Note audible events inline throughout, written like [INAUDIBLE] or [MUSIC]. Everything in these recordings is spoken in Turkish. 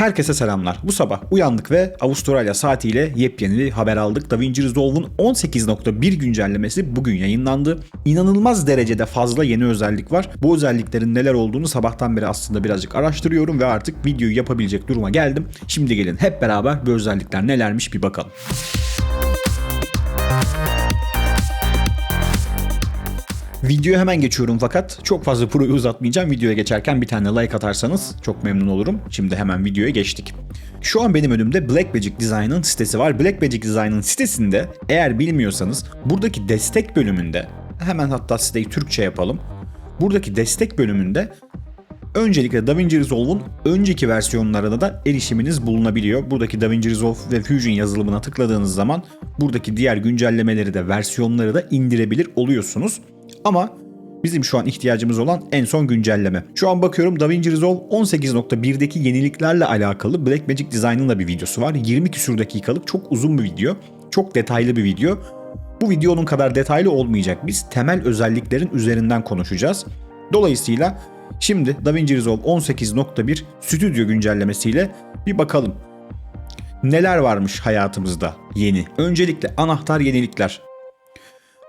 Herkese selamlar. Bu sabah uyandık ve Avustralya saatiyle yepyeni bir haber aldık. DaVinci Resolve'un 18.1 güncellemesi bugün yayınlandı. İnanılmaz derecede fazla yeni özellik var. Bu özelliklerin neler olduğunu sabahtan beri aslında birazcık araştırıyorum ve artık videoyu yapabilecek duruma geldim. Şimdi gelin hep beraber bu özellikler nelermiş bir bakalım. Videoya hemen geçiyorum fakat çok fazla proyu uzatmayacağım. Videoya geçerken bir tane like atarsanız çok memnun olurum. Şimdi hemen videoya geçtik. Şu an benim önümde Black Magic Design'ın sitesi var. Black Magic Design'ın sitesinde eğer bilmiyorsanız buradaki destek bölümünde hemen hatta siteyi Türkçe yapalım. Buradaki destek bölümünde Öncelikle DaVinci Resolve'un önceki versiyonlarına da erişiminiz bulunabiliyor. Buradaki DaVinci Resolve ve Fusion yazılımına tıkladığınız zaman buradaki diğer güncellemeleri de versiyonları da indirebilir oluyorsunuz. Ama bizim şu an ihtiyacımız olan en son güncelleme. Şu an bakıyorum DaVinci Resolve 18.1'deki yeniliklerle alakalı Blackmagic Design'ın da bir videosu var. 20 küsür dakikalık çok uzun bir video. Çok detaylı bir video. Bu videonun kadar detaylı olmayacak. Biz temel özelliklerin üzerinden konuşacağız. Dolayısıyla şimdi DaVinci Resolve 18.1 stüdyo güncellemesiyle bir bakalım. Neler varmış hayatımızda yeni? Öncelikle anahtar yenilikler.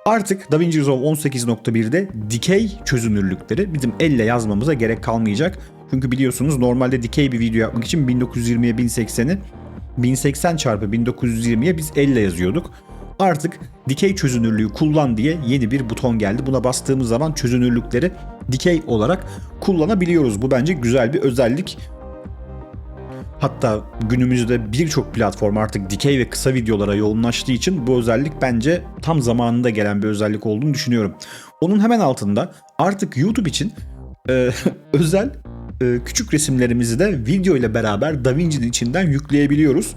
Artık DaVinci Resolve 18.1'de dikey çözünürlükleri bizim elle yazmamıza gerek kalmayacak. Çünkü biliyorsunuz normalde dikey bir video yapmak için 1920'ye 1080'i 1080 çarpı 1920'ye biz elle yazıyorduk. Artık dikey çözünürlüğü kullan diye yeni bir buton geldi. Buna bastığımız zaman çözünürlükleri dikey olarak kullanabiliyoruz. Bu bence güzel bir özellik. Hatta günümüzde birçok platform artık dikey ve kısa videolara yoğunlaştığı için bu özellik bence tam zamanında gelen bir özellik olduğunu düşünüyorum. Onun hemen altında artık YouTube için e, [LAUGHS] özel e, küçük resimlerimizi de video ile beraber DaVinci'nin içinden yükleyebiliyoruz.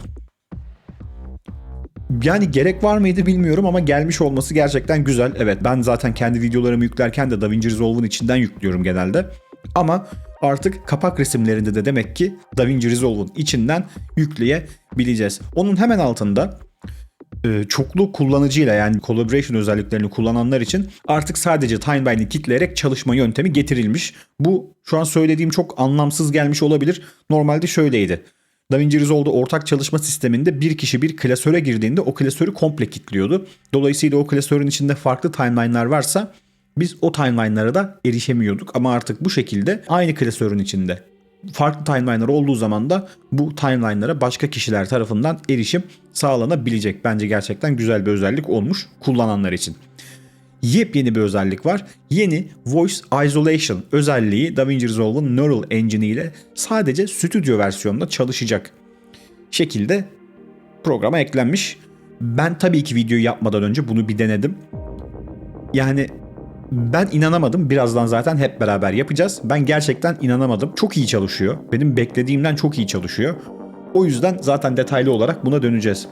Yani gerek var mıydı bilmiyorum ama gelmiş olması gerçekten güzel. Evet ben zaten kendi videolarımı yüklerken de DaVinci Resolve'un içinden yüklüyorum genelde. Ama artık kapak resimlerinde de demek ki DaVinci Resolve'un içinden yükleyebileceğiz. Onun hemen altında e, çoklu kullanıcıyla yani collaboration özelliklerini kullananlar için artık sadece timeline'i kilitleyerek çalışma yöntemi getirilmiş. Bu şu an söylediğim çok anlamsız gelmiş olabilir. Normalde şöyleydi. DaVinci Resolve'da ortak çalışma sisteminde bir kişi bir klasöre girdiğinde o klasörü komple kilitliyordu. Dolayısıyla o klasörün içinde farklı timeline'lar varsa biz o timeline'lara da erişemiyorduk ama artık bu şekilde aynı klasörün içinde farklı timeline'lar olduğu zaman da bu timeline'lara başka kişiler tarafından erişim sağlanabilecek. Bence gerçekten güzel bir özellik olmuş kullananlar için. Yepyeni bir özellik var. Yeni Voice Isolation özelliği DaVinci Resolve'un Neural Engine ile sadece stüdyo versiyonunda çalışacak şekilde programa eklenmiş. Ben tabii ki videoyu yapmadan önce bunu bir denedim. Yani ben inanamadım. Birazdan zaten hep beraber yapacağız. Ben gerçekten inanamadım. Çok iyi çalışıyor. Benim beklediğimden çok iyi çalışıyor. O yüzden zaten detaylı olarak buna döneceğiz.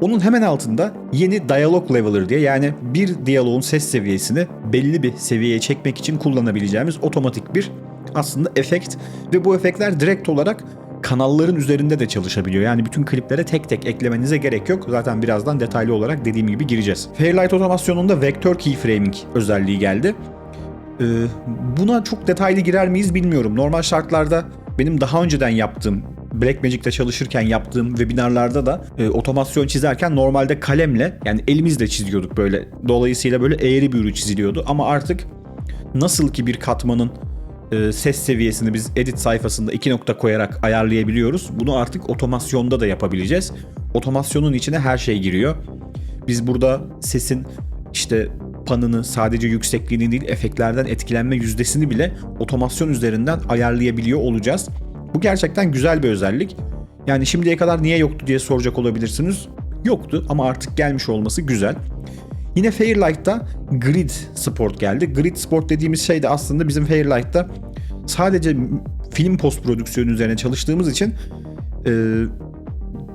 Onun hemen altında yeni Dialog Leveler diye yani bir diyaloğun ses seviyesini belli bir seviyeye çekmek için kullanabileceğimiz otomatik bir aslında efekt ve bu efektler direkt olarak kanalların üzerinde de çalışabiliyor. Yani bütün kliplere tek tek eklemenize gerek yok. Zaten birazdan detaylı olarak dediğim gibi gireceğiz. Fairlight otomasyonunda vektör keyframing özelliği geldi. Ee, buna çok detaylı girer miyiz bilmiyorum. Normal şartlarda benim daha önceden yaptığım Blackmagic'te çalışırken yaptığım webinarlarda da e, otomasyon çizerken normalde kalemle yani elimizle çiziyorduk böyle. Dolayısıyla böyle eğri bir ürü çiziliyordu ama artık nasıl ki bir katmanın e, ses seviyesini biz edit sayfasında iki nokta koyarak ayarlayabiliyoruz. Bunu artık otomasyonda da yapabileceğiz. Otomasyonun içine her şey giriyor. Biz burada sesin işte panını sadece yüksekliğini değil efektlerden etkilenme yüzdesini bile otomasyon üzerinden ayarlayabiliyor olacağız. Bu gerçekten güzel bir özellik. Yani şimdiye kadar niye yoktu diye soracak olabilirsiniz. Yoktu ama artık gelmiş olması güzel. Yine Fairlight'ta Grid Sport geldi. Grid Sport dediğimiz şey de aslında bizim Fairlight'ta sadece film post prodüksiyonu üzerine çalıştığımız için e,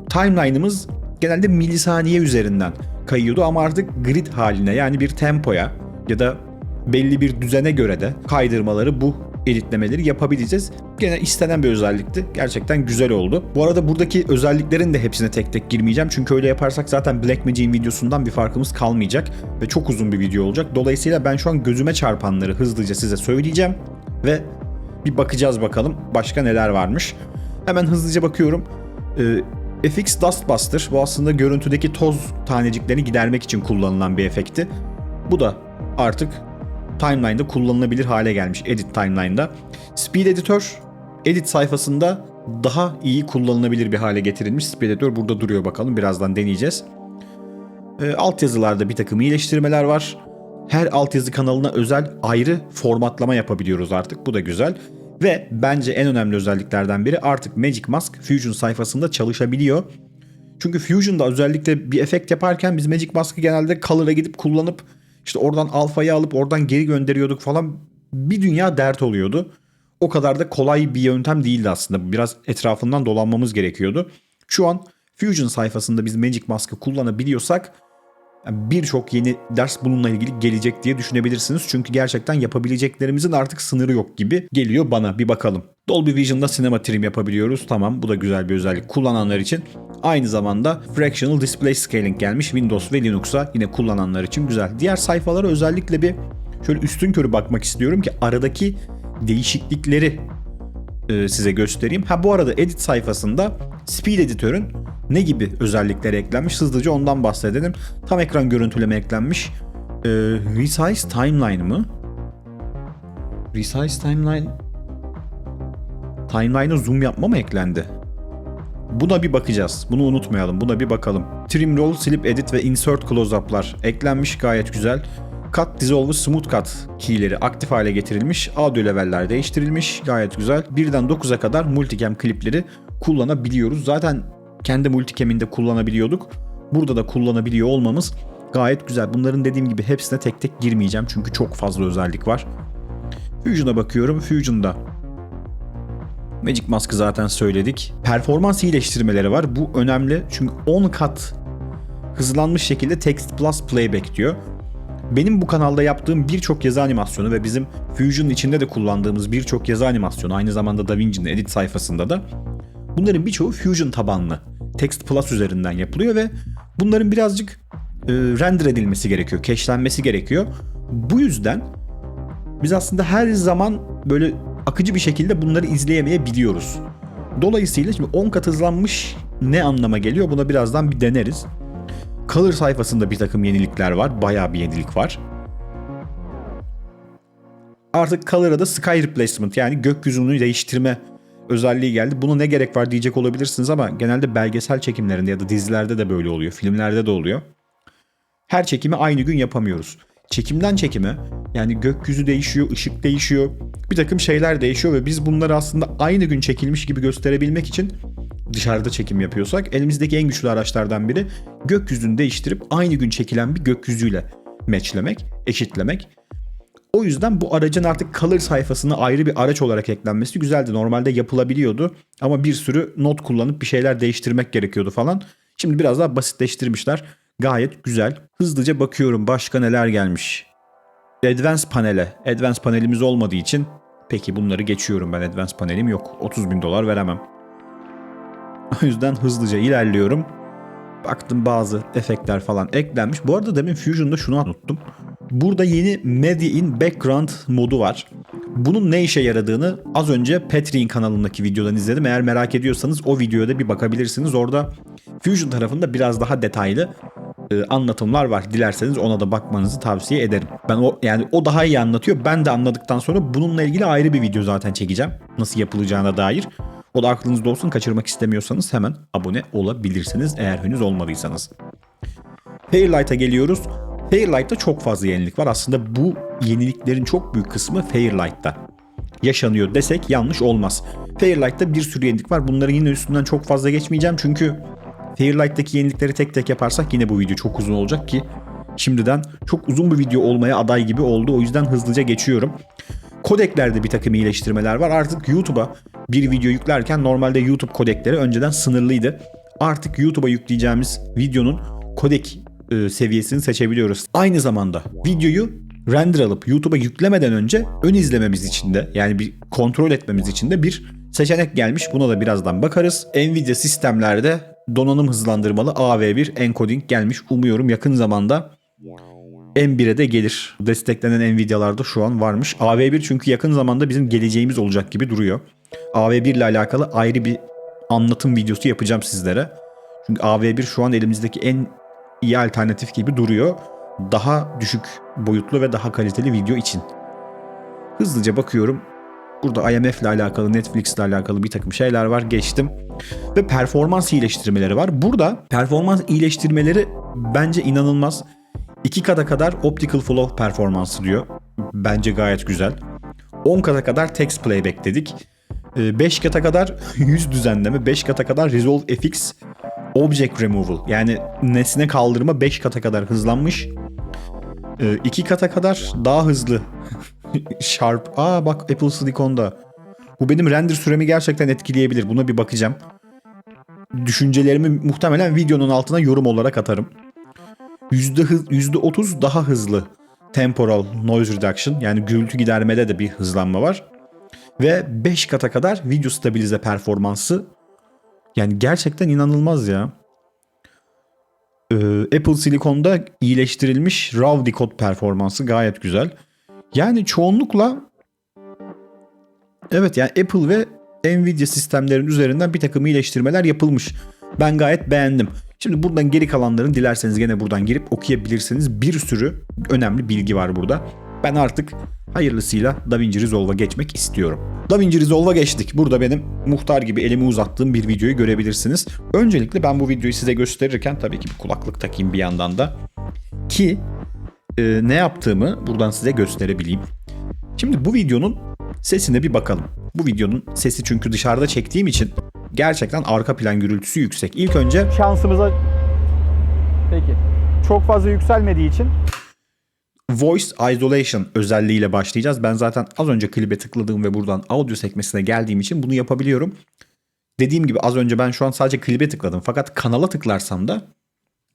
timeline'ımız genelde milisaniye üzerinden kayıyordu ama artık grid haline yani bir tempoya ya da belli bir düzene göre de kaydırmaları bu editlemeleri yapabileceğiz. Gene istenen bir özellikti. Gerçekten güzel oldu. Bu arada buradaki özelliklerin de hepsine tek tek girmeyeceğim. Çünkü öyle yaparsak zaten Blackmagic'in videosundan bir farkımız kalmayacak. Ve çok uzun bir video olacak. Dolayısıyla ben şu an gözüme çarpanları hızlıca size söyleyeceğim. Ve bir bakacağız bakalım başka neler varmış. Hemen hızlıca bakıyorum. Ee, FX Dustbuster bu aslında görüntüdeki toz taneciklerini gidermek için kullanılan bir efekti. Bu da artık timeline'da kullanılabilir hale gelmiş edit timeline'da. Speed Editor edit sayfasında daha iyi kullanılabilir bir hale getirilmiş. Speed Editor burada duruyor bakalım birazdan deneyeceğiz. E, altyazılarda bir takım iyileştirmeler var. Her altyazı kanalına özel ayrı formatlama yapabiliyoruz artık. Bu da güzel. Ve bence en önemli özelliklerden biri artık Magic Mask Fusion sayfasında çalışabiliyor. Çünkü Fusion'da özellikle bir efekt yaparken biz Magic Mask'ı genelde Color'a gidip kullanıp işte oradan alfayı alıp oradan geri gönderiyorduk falan. Bir dünya dert oluyordu. O kadar da kolay bir yöntem değildi aslında. Biraz etrafından dolanmamız gerekiyordu. Şu an Fusion sayfasında biz Magic Mask'ı kullanabiliyorsak birçok yeni ders bununla ilgili gelecek diye düşünebilirsiniz. Çünkü gerçekten yapabileceklerimizin artık sınırı yok gibi geliyor bana bir bakalım. Dolby Vision'da sinema trim yapabiliyoruz. Tamam bu da güzel bir özellik kullananlar için. Aynı zamanda Fractional Display Scaling gelmiş Windows ve Linux'a yine kullananlar için güzel. Diğer sayfalara özellikle bir şöyle üstün körü bakmak istiyorum ki aradaki değişiklikleri e, size göstereyim. Ha bu arada edit sayfasında Speed Editör'ün ne gibi özellikleri eklenmiş hızlıca ondan bahsedelim. Tam ekran görüntüleme eklenmiş. E, Resize Timeline mı? Resize Timeline Timeline'a zoom yapma mı eklendi? Buna bir bakacağız. Bunu unutmayalım. Buna bir bakalım. Trim Roll, Slip Edit ve Insert Close-Up'lar eklenmiş gayet güzel. Cut, Dissolve, Smooth Cut keyleri aktif hale getirilmiş. Audio leveller değiştirilmiş. Gayet güzel. Birden 9'a kadar multicam klipleri kullanabiliyoruz. Zaten kendi multicam'inde kullanabiliyorduk. Burada da kullanabiliyor olmamız gayet güzel. Bunların dediğim gibi hepsine tek tek girmeyeceğim. Çünkü çok fazla özellik var. Fusion'a bakıyorum. Fusion'da Magic Mask'ı zaten söyledik. Performans iyileştirmeleri var. Bu önemli çünkü 10 kat hızlanmış şekilde Text Plus Playback diyor. Benim bu kanalda yaptığım birçok yazı animasyonu ve bizim Fusion'un içinde de kullandığımız birçok yazı animasyonu aynı zamanda DaVinci'nin edit sayfasında da bunların birçoğu Fusion tabanlı. Text Plus üzerinden yapılıyor ve bunların birazcık e, render edilmesi gerekiyor, cache'lenmesi gerekiyor. Bu yüzden biz aslında her zaman böyle akıcı bir şekilde bunları izleyemeyebiliyoruz. Dolayısıyla şimdi 10 kat hızlanmış ne anlama geliyor buna birazdan bir deneriz. Color sayfasında bir takım yenilikler var. Bayağı bir yenilik var. Artık Color'a da Sky Replacement yani gökyüzünü değiştirme özelliği geldi. Buna ne gerek var diyecek olabilirsiniz ama genelde belgesel çekimlerinde ya da dizilerde de böyle oluyor. Filmlerde de oluyor. Her çekimi aynı gün yapamıyoruz. Çekimden çekime yani gökyüzü değişiyor, ışık değişiyor. Bir takım şeyler değişiyor ve biz bunları aslında aynı gün çekilmiş gibi gösterebilmek için dışarıda çekim yapıyorsak elimizdeki en güçlü araçlardan biri gökyüzünü değiştirip aynı gün çekilen bir gökyüzüyle matchlemek, eşitlemek. O yüzden bu aracın artık color sayfasına ayrı bir araç olarak eklenmesi güzeldi. Normalde yapılabiliyordu ama bir sürü not kullanıp bir şeyler değiştirmek gerekiyordu falan. Şimdi biraz daha basitleştirmişler. Gayet güzel. Hızlıca bakıyorum başka neler gelmiş. Advanced panele. Advanced panelimiz olmadığı için peki bunları geçiyorum ben Advanced panelim yok. 30 bin dolar veremem. [LAUGHS] O yüzden hızlıca ilerliyorum. Baktım bazı efektler falan eklenmiş. Bu arada demin Fusion'da şunu unuttum. Burada yeni Media in Background modu var. Bunun ne işe yaradığını az önce Patreon kanalındaki videodan izledim. Eğer merak ediyorsanız o videoya da bir bakabilirsiniz. Orada Fusion tarafında biraz daha detaylı e, anlatımlar var. Dilerseniz ona da bakmanızı tavsiye ederim. Ben o yani o daha iyi anlatıyor. Ben de anladıktan sonra bununla ilgili ayrı bir video zaten çekeceğim. Nasıl yapılacağına dair. O da aklınızda olsun. Kaçırmak istemiyorsanız hemen abone olabilirsiniz eğer henüz olmadıysanız. Fairlight'a geliyoruz. Fairlight'ta çok fazla yenilik var. Aslında bu yeniliklerin çok büyük kısmı Fairlight'ta yaşanıyor desek yanlış olmaz. Fairlight'ta bir sürü yenilik var. Bunları yine üstünden çok fazla geçmeyeceğim çünkü Fairlight'taki yenilikleri tek tek yaparsak yine bu video çok uzun olacak ki şimdiden çok uzun bir video olmaya aday gibi oldu. O yüzden hızlıca geçiyorum. Kodeklerde bir takım iyileştirmeler var. Artık YouTube'a bir video yüklerken normalde YouTube kodekleri önceden sınırlıydı. Artık YouTube'a yükleyeceğimiz videonun kodek e, seviyesini seçebiliyoruz. Aynı zamanda videoyu render alıp YouTube'a yüklemeden önce ön izlememiz için de yani bir kontrol etmemiz için de bir seçenek gelmiş. Buna da birazdan bakarız. Nvidia sistemlerde donanım hızlandırmalı AV1 encoding gelmiş. Umuyorum yakın zamanda M1'e de gelir. Desteklenen Nvidia'larda şu an varmış. AV1 çünkü yakın zamanda bizim geleceğimiz olacak gibi duruyor. AV1 ile alakalı ayrı bir anlatım videosu yapacağım sizlere. Çünkü AV1 şu an elimizdeki en iyi alternatif gibi duruyor. Daha düşük boyutlu ve daha kaliteli video için. Hızlıca bakıyorum. Burada IMF ile alakalı, Netflix ile alakalı bir takım şeyler var. Geçtim. Ve performans iyileştirmeleri var. Burada performans iyileştirmeleri bence inanılmaz. 2 kata kadar optical flow performansı diyor. Bence gayet güzel. 10 kata kadar text playback dedik. 5 kata kadar [LAUGHS] yüz düzenleme, 5 kata kadar Resolve FX Object Removal yani nesne kaldırma 5 kata kadar hızlanmış. 2 kata kadar daha hızlı [LAUGHS] Sharp. Aa bak Apple Silicon'da. Bu benim render süremi gerçekten etkileyebilir. Buna bir bakacağım. Düşüncelerimi muhtemelen videonun altına yorum olarak atarım. Yüzde hız, %30 daha hızlı temporal noise reduction yani gürültü gidermede de bir hızlanma var. Ve 5 kata kadar video stabilize performansı yani gerçekten inanılmaz ya. Ee, Apple Silicon'da iyileştirilmiş RAW decode performansı gayet güzel. Yani çoğunlukla evet yani Apple ve Nvidia sistemlerin üzerinden bir takım iyileştirmeler yapılmış. Ben gayet beğendim. Şimdi buradan geri kalanların dilerseniz gene buradan girip okuyabilirsiniz. Bir sürü önemli bilgi var burada. Ben artık hayırlısıyla DaVinci Resolve'a geçmek istiyorum. DaVinci Resolve'a geçtik. Burada benim muhtar gibi elimi uzattığım bir videoyu görebilirsiniz. Öncelikle ben bu videoyu size gösterirken tabii ki bir kulaklık takayım bir yandan da. Ki e, ne yaptığımı buradan size gösterebileyim. Şimdi bu videonun sesine bir bakalım. Bu videonun sesi çünkü dışarıda çektiğim için gerçekten arka plan gürültüsü yüksek. İlk önce şansımıza peki çok fazla yükselmediği için Voice Isolation özelliğiyle başlayacağız. Ben zaten az önce klibe tıkladığım ve buradan audio sekmesine geldiğim için bunu yapabiliyorum. Dediğim gibi az önce ben şu an sadece klibe tıkladım. Fakat kanala tıklarsam da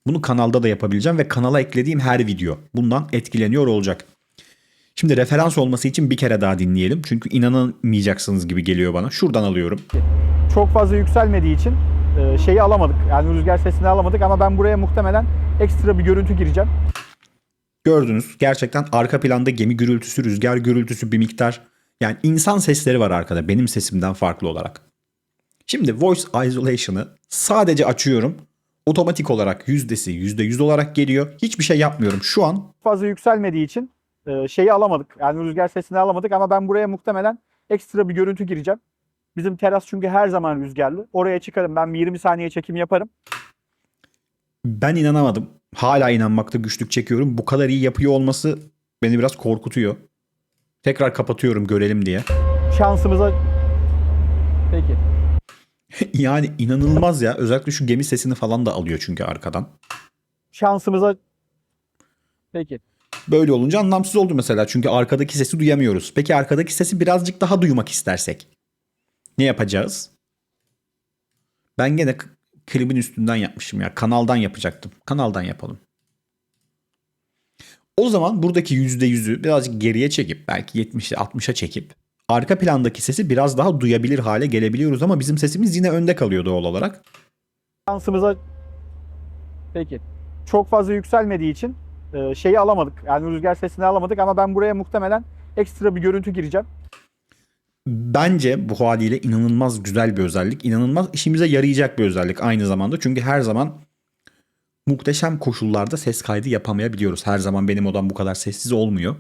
bunu kanalda da yapabileceğim ve kanala eklediğim her video bundan etkileniyor olacak. Şimdi referans olması için bir kere daha dinleyelim. Çünkü inanamayacaksınız gibi geliyor bana. Şuradan alıyorum. çok fazla yükselmediği için e, şeyi alamadık. Yani rüzgar sesini alamadık ama ben buraya muhtemelen ekstra bir görüntü gireceğim. Gördünüz gerçekten arka planda gemi gürültüsü, rüzgar gürültüsü bir miktar. Yani insan sesleri var arkada benim sesimden farklı olarak. Şimdi Voice Isolation'ı sadece açıyorum. Otomatik olarak yüzdesi %100 olarak geliyor. Hiçbir şey yapmıyorum. Şu an fazla yükselmediği için e, şeyi alamadık. Yani rüzgar sesini alamadık ama ben buraya muhtemelen ekstra bir görüntü gireceğim. Bizim teras çünkü her zaman rüzgarlı. Oraya çıkarım ben bir 20 saniye çekim yaparım. ben inanamadım. Hala inanmakta güçlük çekiyorum. Bu kadar iyi yapıyor olması beni biraz korkutuyor. Tekrar kapatıyorum görelim diye. Şansımıza peki [LAUGHS] yani inanılmaz ya. Özellikle şu gemi sesini falan da alıyor çünkü arkadan. şansımıza peki Böyle olunca anlamsız oldu mesela. Çünkü arkadaki sesi duyamıyoruz. Peki arkadaki sesi birazcık daha duymak istersek? Ne yapacağız? Ben gene klibin üstünden yapmışım ya. Kanaldan yapacaktım. Kanaldan yapalım. O zaman buradaki %100'ü birazcık geriye çekip belki 70'e 60'a çekip arka plandaki sesi biraz daha duyabilir hale gelebiliyoruz ama bizim sesimiz yine önde kalıyor doğal olarak. şansımıza peki çok fazla yükselmediği için e, şeyi alamadık. Yani rüzgar sesini alamadık ama ben buraya muhtemelen ekstra bir görüntü gireceğim. Bence bu haliyle inanılmaz güzel bir özellik. inanılmaz işimize yarayacak bir özellik aynı zamanda. Çünkü her zaman muhteşem koşullarda ses kaydı yapamayabiliyoruz. Her zaman benim odam bu kadar sessiz olmuyor.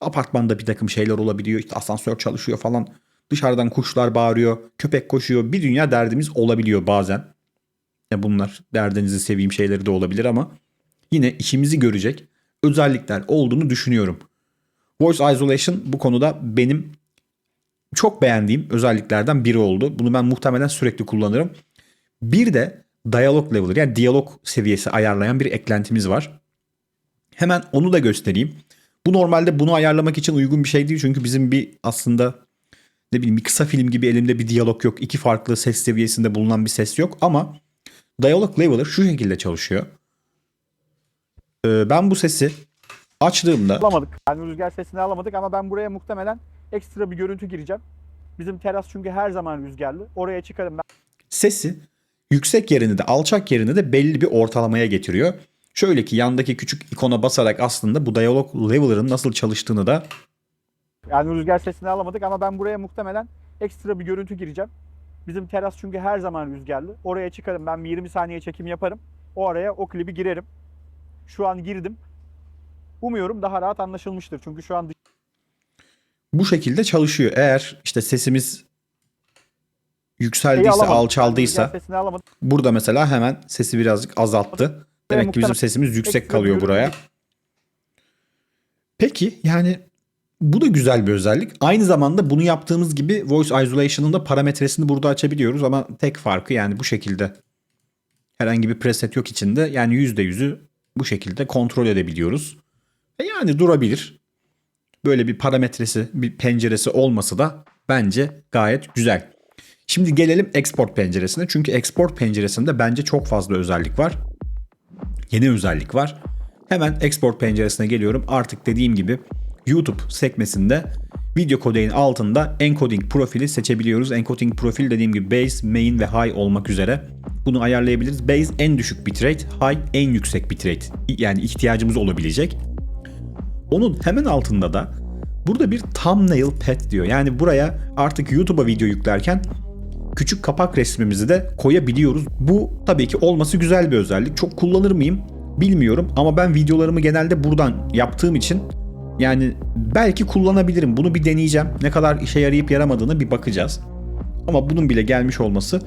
Apartmanda bir takım şeyler olabiliyor. İşte asansör çalışıyor falan. Dışarıdan kuşlar bağırıyor. Köpek koşuyor. Bir dünya derdimiz olabiliyor bazen. Ya bunlar derdinizi seveyim şeyleri de olabilir ama yine işimizi görecek özellikler olduğunu düşünüyorum. Voice Isolation bu konuda benim çok beğendiğim özelliklerden biri oldu. Bunu ben muhtemelen sürekli kullanırım. Bir de dialog leveler yani diyalog seviyesi ayarlayan bir eklentimiz var. Hemen onu da göstereyim. Bu normalde bunu ayarlamak için uygun bir şey değil. Çünkü bizim bir aslında ne bileyim bir kısa film gibi elimde bir diyalog yok. İki farklı ses seviyesinde bulunan bir ses yok. Ama Dialog Leveler şu şekilde çalışıyor. Ee, ben bu sesi açtığımda Alamadık. Yani rüzgar sesini alamadık ama ben buraya muhtemelen ekstra bir görüntü gireceğim. Bizim teras çünkü her zaman rüzgarlı. Oraya çıkarım ben. sesi yüksek yerini de alçak yerini de belli bir ortalamaya getiriyor. Şöyle ki yandaki küçük ikona basarak aslında bu Dialog Leveler'ın nasıl çalıştığını da Yani rüzgar sesini alamadık ama ben buraya muhtemelen ekstra bir görüntü gireceğim. Bizim teras çünkü her zaman rüzgarlı. Oraya çıkarım ben bir 20 saniye çekim yaparım. O araya o klibi girerim. Şu an girdim. Umuyorum daha rahat anlaşılmıştır. Çünkü şu an Bu şekilde çalışıyor. Eğer işte sesimiz yükseldiyse, alamadım. alçaldıysa alamadım. burada mesela hemen sesi birazcık azalttı. Demek ki bizim sesimiz yüksek kalıyor buraya. Peki yani bu da güzel bir özellik. Aynı zamanda bunu yaptığımız gibi Voice Isolation'ın da parametresini burada açabiliyoruz ama tek farkı yani bu şekilde herhangi bir preset yok içinde. Yani %100'ü bu şekilde kontrol edebiliyoruz. E yani durabilir. Böyle bir parametresi, bir penceresi olması da bence gayet güzel. Şimdi gelelim export penceresine. Çünkü export penceresinde bence çok fazla özellik var. Yeni özellik var. Hemen export penceresine geliyorum. Artık dediğim gibi YouTube sekmesinde video kodeğin altında encoding profili seçebiliyoruz. Encoding profil dediğim gibi base, main ve high olmak üzere. Bunu ayarlayabiliriz. Base en düşük bitrate, high en yüksek bitrate. Yani ihtiyacımız olabilecek. Onun hemen altında da burada bir thumbnail pad diyor. Yani buraya artık YouTube'a video yüklerken küçük kapak resmimizi de koyabiliyoruz. Bu tabii ki olması güzel bir özellik. Çok kullanır mıyım bilmiyorum ama ben videolarımı genelde buradan yaptığım için yani belki kullanabilirim. Bunu bir deneyeceğim. Ne kadar işe yarayıp yaramadığını bir bakacağız. Ama bunun bile gelmiş olması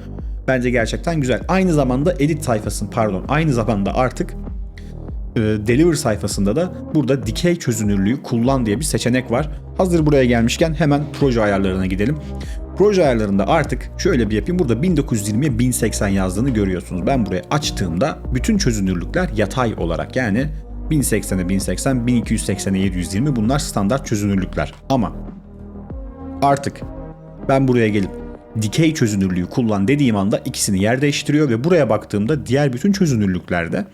bence gerçekten güzel. Aynı zamanda edit sayfasının pardon aynı zamanda artık e, Deliver sayfasında da burada dikey çözünürlüğü kullan diye bir seçenek var. Hazır buraya gelmişken hemen proje ayarlarına gidelim. Proje ayarlarında artık şöyle bir yapayım. Burada 1920'ye 1080 yazdığını görüyorsunuz. Ben buraya açtığımda bütün çözünürlükler yatay olarak yani 1080'e 1080, 1280'e 720 bunlar standart çözünürlükler. Ama artık ben buraya gelip dikey çözünürlüğü kullan dediğim anda ikisini yer değiştiriyor ve buraya baktığımda diğer bütün çözünürlüklerde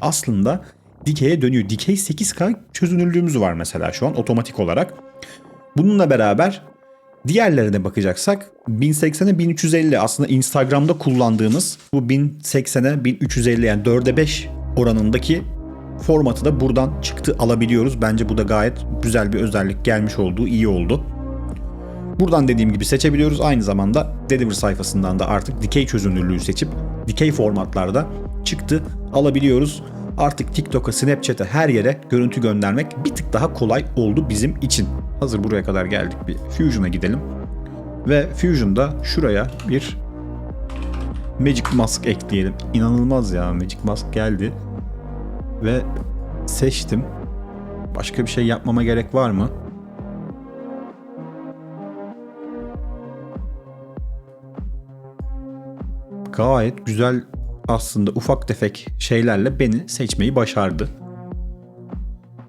aslında dikeye dönüyor. Dikey 8K çözünürlüğümüz var mesela şu an otomatik olarak. Bununla beraber diğerlerine bakacaksak 1080'e 1350 aslında Instagram'da kullandığımız bu 1080'e 1350 yani 4'e 5 oranındaki formatı da buradan çıktı alabiliyoruz. Bence bu da gayet güzel bir özellik gelmiş olduğu iyi oldu. Buradan dediğim gibi seçebiliyoruz. Aynı zamanda Deliver sayfasından da artık dikey çözünürlüğü seçip dikey formatlarda çıktı alabiliyoruz. Artık TikTok'a, Snapchat'e her yere görüntü göndermek bir tık daha kolay oldu bizim için. Hazır buraya kadar geldik bir Fusion'a gidelim. Ve Fusion'da şuraya bir Magic Mask ekleyelim. İnanılmaz ya Magic Mask geldi. Ve seçtim. Başka bir şey yapmama gerek var mı? gayet güzel aslında ufak tefek şeylerle beni seçmeyi başardı.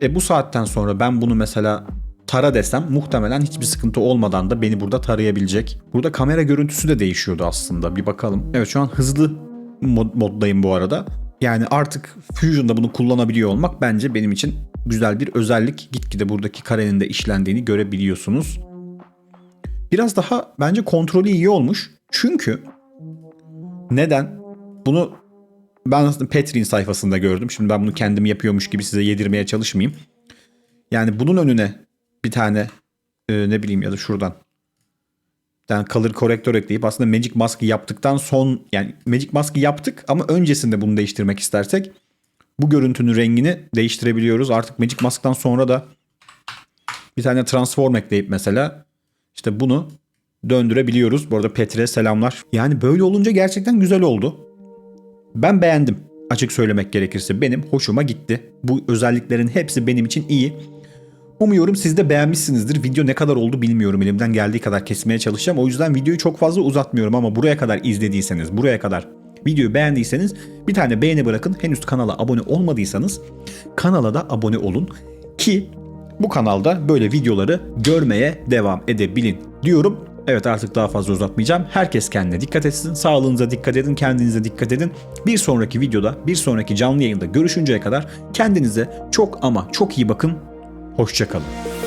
E bu saatten sonra ben bunu mesela tara desem muhtemelen hiçbir sıkıntı olmadan da beni burada tarayabilecek. Burada kamera görüntüsü de değişiyordu aslında bir bakalım. Evet şu an hızlı mod- moddayım bu arada. Yani artık Fusion'da bunu kullanabiliyor olmak bence benim için güzel bir özellik. Gitgide buradaki karenin de işlendiğini görebiliyorsunuz. Biraz daha bence kontrolü iyi olmuş. Çünkü neden? Bunu ben aslında Petrin sayfasında gördüm. Şimdi ben bunu kendim yapıyormuş gibi size yedirmeye çalışmayayım. Yani bunun önüne bir tane e, ne bileyim ya da şuradan tane color korektör ekleyip aslında Magic Mask'ı yaptıktan son yani Magic Mask'ı yaptık ama öncesinde bunu değiştirmek istersek bu görüntünün rengini değiştirebiliyoruz. Artık Magic Mask'tan sonra da bir tane transform ekleyip mesela işte bunu döndürebiliyoruz. Bu arada Petre selamlar. Yani böyle olunca gerçekten güzel oldu. Ben beğendim. Açık söylemek gerekirse benim hoşuma gitti. Bu özelliklerin hepsi benim için iyi. Umuyorum siz de beğenmişsinizdir. Video ne kadar oldu bilmiyorum. Elimden geldiği kadar kesmeye çalışacağım. O yüzden videoyu çok fazla uzatmıyorum ama buraya kadar izlediyseniz, buraya kadar videoyu beğendiyseniz bir tane beğeni bırakın. Henüz kanala abone olmadıysanız kanala da abone olun ki bu kanalda böyle videoları görmeye devam edebilin diyorum. Evet artık daha fazla uzatmayacağım. Herkes kendine dikkat etsin. Sağlığınıza dikkat edin, kendinize dikkat edin. Bir sonraki videoda, bir sonraki canlı yayında görüşünceye kadar kendinize çok ama çok iyi bakın. Hoşçakalın.